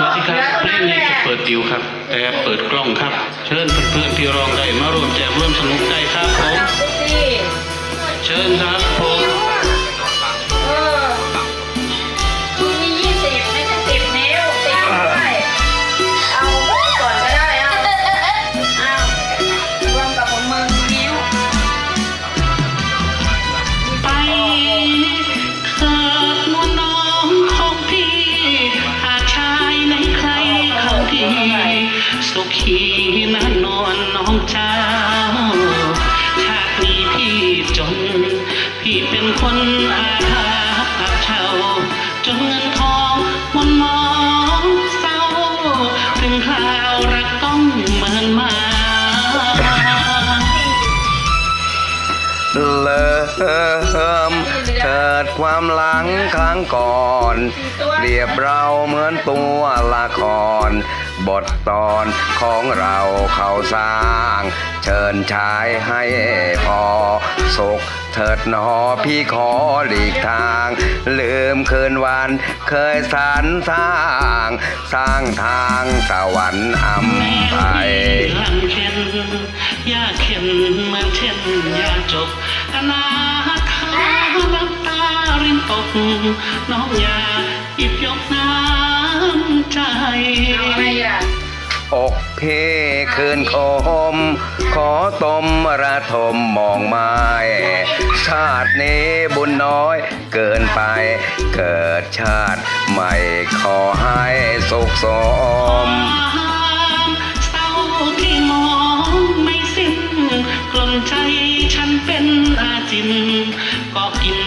สวัสดีครับเพลงนี้จะเปิดติวครับ แต่เปิดกล้องครับ เชิญเพื่อนๆที่ร้องได้มาร่วมแจมร่วมสนุกได้ครับผม สุขีนันนวลน้องเจ้าชาตินี้พี่จน พี่เป็นคนอาภาพเช่าจนเงินทองมนมองเศร้า ถึงคราวรักต้องเหมือนมา เลิม เถิดความหลังครั้งก่อน เรียบเราเหมือนตัวละคร บทตอนของเราเขาสร้าง เชิญชายให้พอสุขเถิดหนอพี่ขอหลีกทาง ลืมคืนวันเคยสรรสร้าง สร้างทางสวรรค์อำไพหลังเข็นยาเข็นเหมือนเช่นยาจบอนา น้องอย่าหยิบยกน้ำใจเอาอะไรล่ะอกเพคืนคม ขอตมระทมมองไม้ชาตินี้บุญน้อยเกินไป เกิดชาติใหม่ขอให้สุขสมความเศร้าที่มองไม่สิ้นกลนใจฉันเป็นอาจิน ก็กิน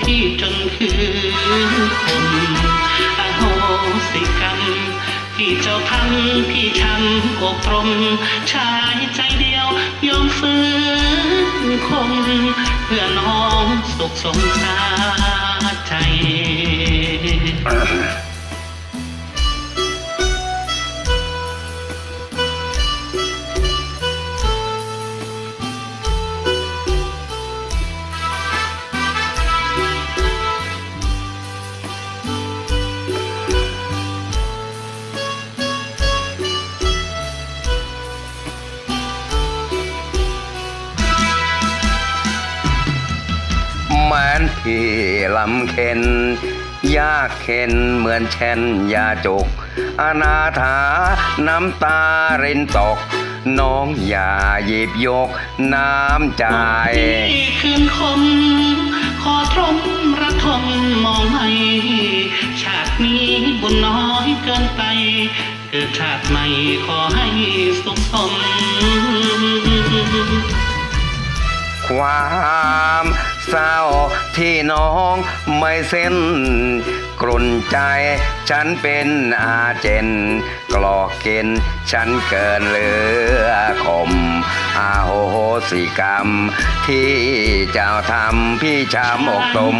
พี่จนคืน คนอโหสิกรรมพี่เจ้าทำพี่ทำอบรมชายใจเดียวยอมฟื้นคงเพื่อน้องสุขสมชาใจ แม้นพี่ลำเค็นยากเข็นเหมือนเช่นยาจก อนาถาน้ำตารินตก น้องอย่าหยิบยกน้ำใจที่คืนคม ขอทรมระทมมองให้ ชาตินี้บุญน้อยเกินไป เกิดชาติใหม่ขอให้สุขสมความ เศร้าที่น้องไม่เส้น กลุ่นใจ ฉันเป็นอาเจน กลอกเกณฑ์ฉันเกินเหลือคมอาโหสิกรรม ที่เจ้าทำพี่ชามอกตม